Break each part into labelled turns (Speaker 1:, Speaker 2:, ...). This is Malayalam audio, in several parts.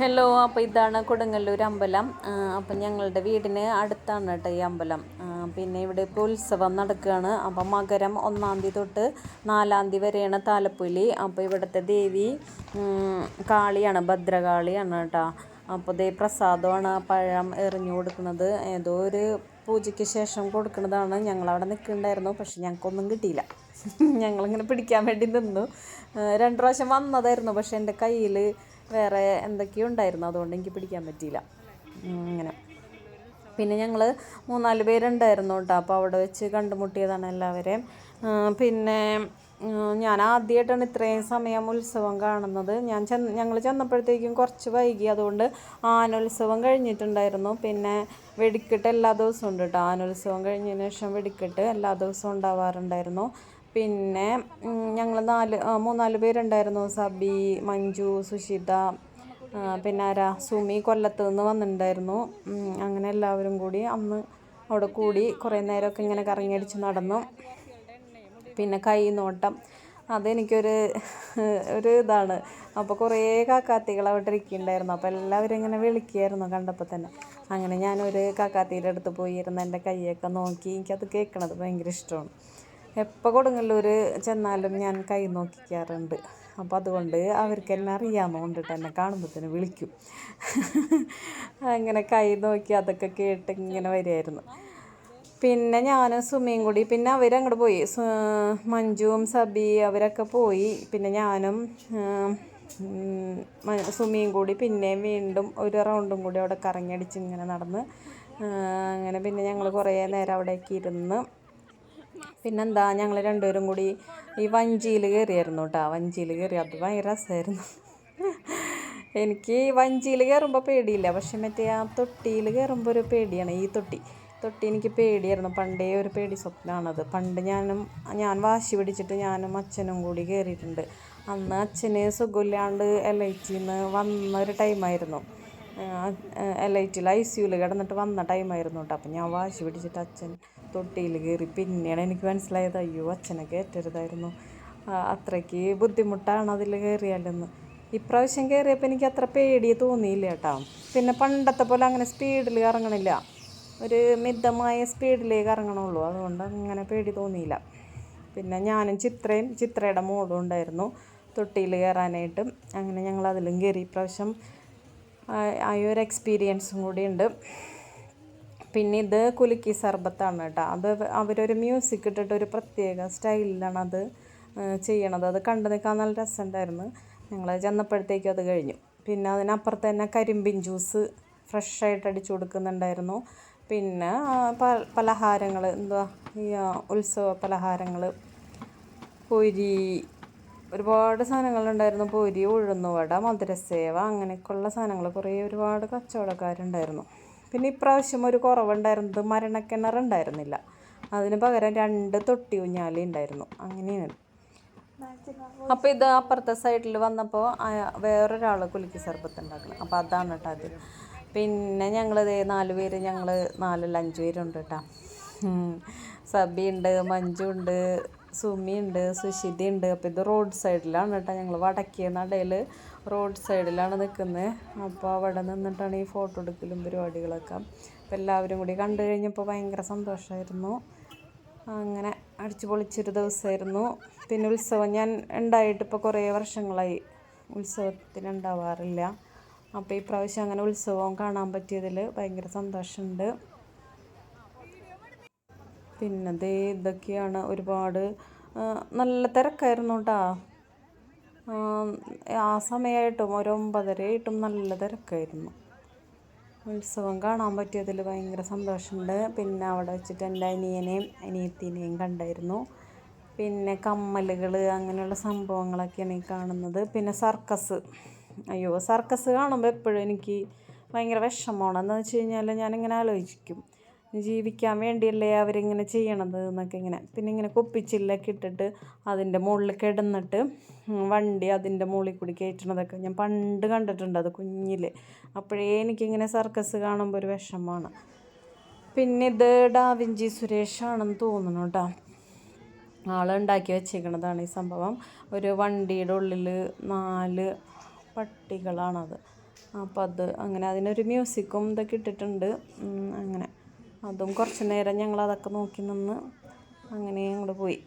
Speaker 1: ഹലോ അപ്പോൾ ഇതാണ് കൊടുങ്ങല്ലൂർ അമ്പലം. അപ്പം ഞങ്ങളുടെ വീടിന് അടുത്താണ് കേട്ടോ ഈ അമ്പലം. പിന്നെ ഇവിടെ ഇപ്പോൾ ഉത്സവം നടക്കുകയാണ്. അപ്പം മകരം ഒന്നാം തീയതി തൊട്ട് നാലാം തീയതി വരെയാണ് താലപ്പൊലി. അപ്പോൾ ഇവിടുത്തെ ദേവി കാളിയാണ് ഭദ്രകാളിയാണ് കേട്ടോ. അപ്പോൾ ദേ പ്രസാദമാണ് പഴം എറിഞ്ഞു കൊടുക്കുന്നത്. ഏതോ ഒരു പൂജയ്ക്ക് ശേഷം കൊടുക്കുന്നതാണ്. ഞങ്ങളവിടെ നിൽക്കുന്നുണ്ടായിരുന്നു പക്ഷെ ഞങ്ങൾക്കൊന്നും കിട്ടിയില്ല. ഞങ്ങളിങ്ങനെ പിടിക്കാൻ വേണ്ടി നിന്നു. രണ്ട് പ്രാവശ്യം വന്നതായിരുന്നു പക്ഷെ എന്റെ കയ്യിൽ വേറെ എന്തൊക്കെയോ ഉണ്ടായിരുന്നു. അതുകൊണ്ട് എനിക്ക് പിടിക്കാൻ പറ്റിയില്ല. അങ്ങനെ. പിന്നെ ഞങ്ങൾ മൂന്നാൽ പേരുണ്ടായിരുന്നു കേട്ടോ. അപ്പോൾ അവിടെ വെച്ച് കണ്ടുമുട്ടിയതാണ് എല്ലാവരെയും. പിന്നെ ഞാൻ ആദ്യമായിട്ടാണ് ഇത്രയും സമയം ഉത്സവം കാണുന്നത്. ഞാൻ ചെന്ന് ഞങ്ങൾ ചെന്നപ്പോഴത്തേക്കും കുറച്ച് വൈകി. അതുകൊണ്ട് ആനോത്സവം കഴിഞ്ഞിട്ടുണ്ടായിരുന്നു. പിന്നെ വെടിക്കെട്ട് എല്ലാ ദിവസവും ഉണ്ട് കേട്ടോ. ആനോത്സവം കഴിഞ്ഞതിന് ശേഷം വെടിക്കെട്ട് എല്ലാ ദിവസവും ഉണ്ടാവാറുണ്ടായിരുന്നു. പിന്നെ ഞങ്ങൾ നാല് മൂന്നാൽ പേരുണ്ടായിരുന്നു. സബി മഞ്ജു സുഷിത പിന്നെ ആരാ? സുമി കൊല്ലത്ത് നിന്ന് വന്നിട്ടുണ്ടായിരുന്നു അങ്ങനെ എല്ലാവരും കൂടി അന്ന് അവിടെ കൂടി കുറേ നേരമൊക്കെ ഇങ്ങനെ കറങ്ങിയടിച്ച് നടന്നു. പിന്നെ കൈ നോട്ടം അതെനിക്കൊരു ഒരു ഇതാണ്. അപ്പോൾ കുറേ കാക്കാത്തികൾ അവിടെ ഇരിക്കുന്നുണ്ടായിരുന്നു. അപ്പോൾ എല്ലാവരും ഇങ്ങനെ വിളിക്കുമായിരുന്നു കണ്ടപ്പോൾ തന്നെ. അങ്ങനെ ഞാനൊരു കാക്കാത്തിയുടെ അടുത്ത് പോയിരുന്നു എന്റെ കൈയൊക്കെ നോക്കി എനിക്കത് കേൾക്കണത് ഭയങ്കര ഇഷ്ടമാണ്. എപ്പോൾ കൊടുങ്ങല്ലൂർ ചെന്നാലും ഞാൻ കൈ നോക്കിക്കാറുണ്ട്. അപ്പോൾ അതുകൊണ്ട് അവർക്ക് എന്നെ അറിയാമെന്ന് കൊണ്ടിട്ട് എന്നെ തന്നെ വിളിക്കും. അങ്ങനെ കൈ നോക്കി അതൊക്കെ കേട്ട് ഇങ്ങനെ വരികയായിരുന്നു. പിന്നെ ഞാനും സുമിയും കൂടി പിന്നെ അവരങ്ങോട്ട് പോയി. മഞ്ജുവും സബി അവരൊക്കെ പോയി. പിന്നെ ഞാനും സുമിയും കൂടി പിന്നെ വീണ്ടും ഒരു റൗണ്ടും കൂടി അവിടെ കറങ്ങിയടിച്ച് ഇങ്ങനെ നടന്ന് അങ്ങനെ പിന്നെ ഞങ്ങൾ കുറേ നേരം അവിടേക്ക് ഇരുന്ന് പിന്നെന്താ ഞങ്ങൾ രണ്ടുപേരും കൂടി ഈ വഞ്ചിയിൽ കയറിയായിരുന്നു കേട്ടോ വഞ്ചിയിൽ കയറി അത് ഭയങ്കര രസമായിരുന്നു എനിക്ക് വഞ്ചിയിൽ കയറുമ്പോൾ പേടിയില്ല. പക്ഷെ മറ്റേ ആ തൊട്ടിയിൽ കയറുമ്പോൾ ഒരു പേടിയാണ് ഈ തൊട്ടി. തൊട്ടി എനിക്ക് പേടിയായിരുന്നു. പണ്ടേ ഒരു പേടി സ്വപ്നമാണത് പണ്ട് ഞാനും ഞാൻ വാശി പിടിച്ചിട്ട് ഞാനും അച്ഛനും കൂടി കയറിയിട്ടുണ്ട്. അന്ന് അച്ഛന് സുഖമില്ലാണ്ട് എൽ ഐ ടിന്ന് വന്ന ഒരു ടൈമായിരുന്നു എൽ ഐ ടിയിൽ ഐ സിയുയിൽ കിടന്നിട്ട് വന്ന ടൈമായിരുന്നു കേട്ടോ അപ്പം ഞാൻ വാശി പിടിച്ചിട്ട് അച്ഛൻ തൊട്ടിയിൽ കയറി. പിന്നെയാണ് എനിക്ക് മനസ്സിലായത് അയ്യോ അച്ഛനെ കയറ്റരുതായിരുന്നു. അത്രയ്ക്ക് ബുദ്ധിമുട്ടാണ് അതിൽ കയറിയാലെന്ന്. ഇപ്രാവശ്യം കയറിയപ്പോൾ എനിക്ക് അത്ര പേടി തോന്നിയില്ല കേട്ടോ. പിന്നെ പണ്ടത്തെ പോലെ അങ്ങനെ സ്പീഡിൽ ഇറങ്ങണില്ല ഒരു മിതമായ സ്പീഡിലേ ഇറങ്ങണുള്ളൂ അതുകൊണ്ട് അങ്ങനെ പേടി തോന്നിയില്ല. പിന്നെ ഞാനും ചിത്രയും ചിത്രയുടെ മോളും ഉണ്ടായിരുന്നു തൊട്ടിയിൽ കയറാനായിട്ട്. അങ്ങനെ ഞങ്ങൾ അതിലും കയറി. ഇപ്രാവശ്യം ആയൊരു ഒരു എക്സ്പീരിയൻസും കൂടി ഉണ്ട്. പിന്നെ ഇത് കുലുക്കി സർബത്താണ് കേട്ടോ. അത് അവരൊരു മ്യൂസിക് ഇട്ടിട്ട് ഒരു പ്രത്യേക സ്റ്റൈലിലാണ് അത് ചെയ്യണത്. അത് കണ്ടു നിൽക്കാൻ നല്ല രസമുണ്ടായിരുന്നു. ഞങ്ങൾ ചെന്നപ്പോഴത്തേക്കും അത് കഴിഞ്ഞു. പിന്നെ അതിനപ്പുറത്ത് തന്നെ കരിമ്പിൻ ജ്യൂസ് ഫ്രഷായിട്ട് അടിച്ചു കൊടുക്കുന്നുണ്ടായിരുന്നു. പിന്നെ പലഹാരങ്ങൾ എന്താ ഈ ഉത്സവ പലഹാരങ്ങൾ പൊരി ഒരുപാട് സാധനങ്ങളുണ്ടായിരുന്നു. പൊരി ഉഴുന്നുവട മധുരസേവ അങ്ങനെയൊക്കെയുള്ള സാധനങ്ങൾ കുറേ ഒരുപാട് കച്ചവടക്കാരുണ്ടായിരുന്നു. പിന്നെ ഇപ്രാവശ്യം ഒരു കുറവുണ്ടായിരുന്നത് മരണക്കിണർ ഉണ്ടായിരുന്നില്ല അതിന് പകരം രണ്ട് തൊട്ടി ഊഞ്ഞാലി ഉണ്ടായിരുന്നു. അങ്ങനെയാണ്. അപ്പോൾ ഇത് അപ്പുറത്തെ സൈഡിൽ വന്നപ്പോൾ വേറൊരാൾ കുലുക്കി സർബത്ത് ഉണ്ടാക്കണം അപ്പോൾ അതാണ് കേട്ടോ അത് പിന്നെ ഞങ്ങൾ നാല് പേര് ഞങ്ങൾ നാലല്ല അഞ്ച് പേരുണ്ട് കേട്ടോ സബി ഉണ്ട് മഞ്ജു ഉണ്ട് സുമി ഉണ്ട് സുഷിത ഉണ്ട് അപ്പോൾ ഇത് റോഡ് സൈഡിലാണ് കേട്ടോ ഞങ്ങൾ വടക്കേ നടയിൽ റോഡ് സൈഡിലാണ് നിൽക്കുന്നത് അപ്പോൾ അവിടെ നിന്നിട്ടാണ് ഈ ഫോട്ടോ എടുക്കലും പരിപാടികളൊക്കെ. അപ്പോൾ എല്ലാവരും കൂടി കണ്ടു കഴിഞ്ഞപ്പോൾ ഭയങ്കര സന്തോഷമായിരുന്നു അങ്ങനെ അടിച്ചു പൊളിച്ചൊരു ദിവസമായിരുന്നു പിന്നെ ഉത്സവം ഞാൻ ഉണ്ടായിട്ട് ഇപ്പോൾ കുറേ വർഷങ്ങളായി ഉത്സവത്തിന് ഉണ്ടാവാറില്ല. അപ്പോൾ ഈ പ്രാവശ്യം അങ്ങനെ ഉത്സവം കാണാൻ പറ്റിയതിൽ ഭയങ്കര സന്തോഷമുണ്ട്. പിന്നെ ദേ ഇതൊക്കെയാണ് ഒരുപാട് നല്ല തിരക്കായിരുന്നു കേട്ടോ ആ സമയമായിട്ടും ഒരു നല്ല തിരക്കായിരുന്നു. ഉത്സവം കാണാൻ പറ്റിയതിൽ ഭയങ്കര സന്തോഷമുണ്ട്. പിന്നെ അവിടെ വെച്ചിട്ട് എന്റെ അനിയനെയും അനിയത്തിനെയും കണ്ടായിരുന്നു. പിന്നെ കമ്മലുകൾ അങ്ങനെയുള്ള സംഭവങ്ങളൊക്കെയാണ് ഈ കാണുന്നത്. പിന്നെ സർക്കസ്. അയ്യോ സർക്കസ് കാണുമ്പോൾ എപ്പോഴും എനിക്ക് ഭയങ്കര വിഷമമാണ് എന്താണെന്ന് വെച്ച് കഴിഞ്ഞാൽ ഞാനിങ്ങനെ ആലോചിക്കും. ജീവിക്കാൻ വേണ്ടിയല്ലേ അവരിങ്ങനെ ചെയ്യണത് എന്നൊക്കെ ഇങ്ങനെ. പിന്നെ ഇങ്ങനെ കുപ്പിച്ചില്ലൊക്കെ ഇട്ടിട്ട് അതിന്റെ മുകളിൽ കിടന്നിട്ട് വണ്ടി അതിന്റെ മുകളിൽ കൂടി കയറ്റണതൊക്കെ ഞാൻ പണ്ട് കണ്ടിട്ടുണ്ട് അത് കുഞ്ഞിൽ. അപ്പോഴേ എനിക്കിങ്ങനെ സർക്കസ് കാണുമ്പോൾ ഒരു വിഷമമാണ്. പിന്നെ ഇത് ഡാവിഞ്ചി സുരേഷാണെന്ന് തോന്നുന്നു കേട്ടോ. ആളുണ്ടാക്കി വെച്ചേക്കണതാണ് ഈ സംഭവം. ഒരു വണ്ടിയുടെ ഉള്ളിൽ നാല് പട്ടികളാണത്. അപ്പോൾ അത് അങ്ങനെ അതിനൊരു മ്യൂസിക്കും ഇതൊക്കെ ഇട്ടിട്ടുണ്ട്. അങ്ങനെ. അതും കുറച്ച് നേരം ഞങ്ങൾ അതൊക്കെ നോക്കി നിന്ന് അങ്ങനെ അങ്ങോട്ട് പോയി.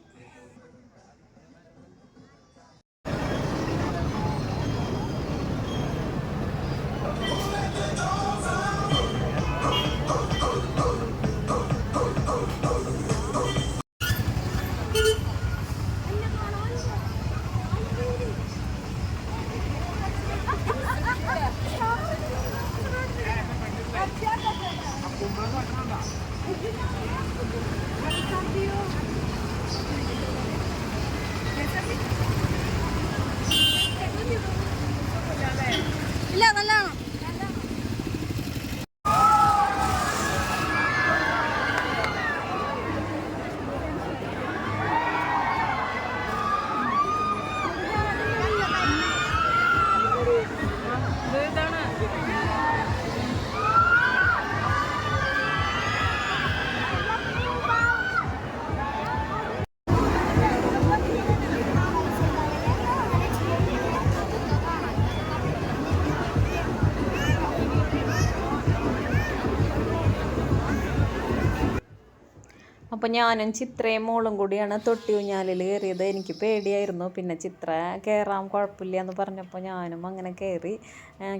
Speaker 1: അപ്പോൾ ഞാനും ചിത്രയും മോളും കൂടിയാണ് തൊട്ടി ഊഞ്ഞാലിൽ കയറിയത്. എനിക്ക് പേടിയായിരുന്നു. പിന്നെ ചിത്ര കയറാം കുഴപ്പമില്ല എന്ന് പറഞ്ഞപ്പോൾ ഞാനും അങ്ങനെ കയറി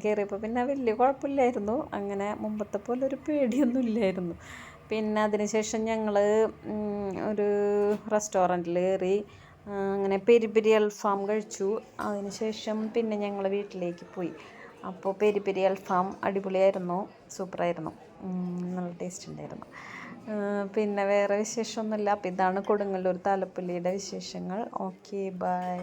Speaker 1: കയറിയപ്പോൾ പിന്നെ വലിയ കുഴപ്പമില്ലായിരുന്നു. അങ്ങനെ മുമ്പത്തെ പോലെ ഒരു പേടിയൊന്നും ഇല്ലായിരുന്നു. പിന്നെ അതിനുശേഷം ഞങ്ങൾ ഒരു റെസ്റ്റോറന്റിൽ കയറി. അങ്ങനെ പെരി പെരി അൽഫാം കഴിച്ചു അതിനുശേഷം പിന്നെ ഞങ്ങൾ വീട്ടിലേക്ക് പോയി. അപ്പോൾ പെരി പെരി അൽഫാം അടിപൊളിയായിരുന്നു. സൂപ്പറായിരുന്നു. നല്ല ടേസ്റ്റ് ഉണ്ടായിരുന്നു. പിന്നെ വേറെ വിശേഷമൊന്നുമില്ല. അപ്പോൾ ഇതാണ് കൊടുങ്ങല്ലൂർ താലപ്പൊലിയുടെ വിശേഷങ്ങൾ. Okay bye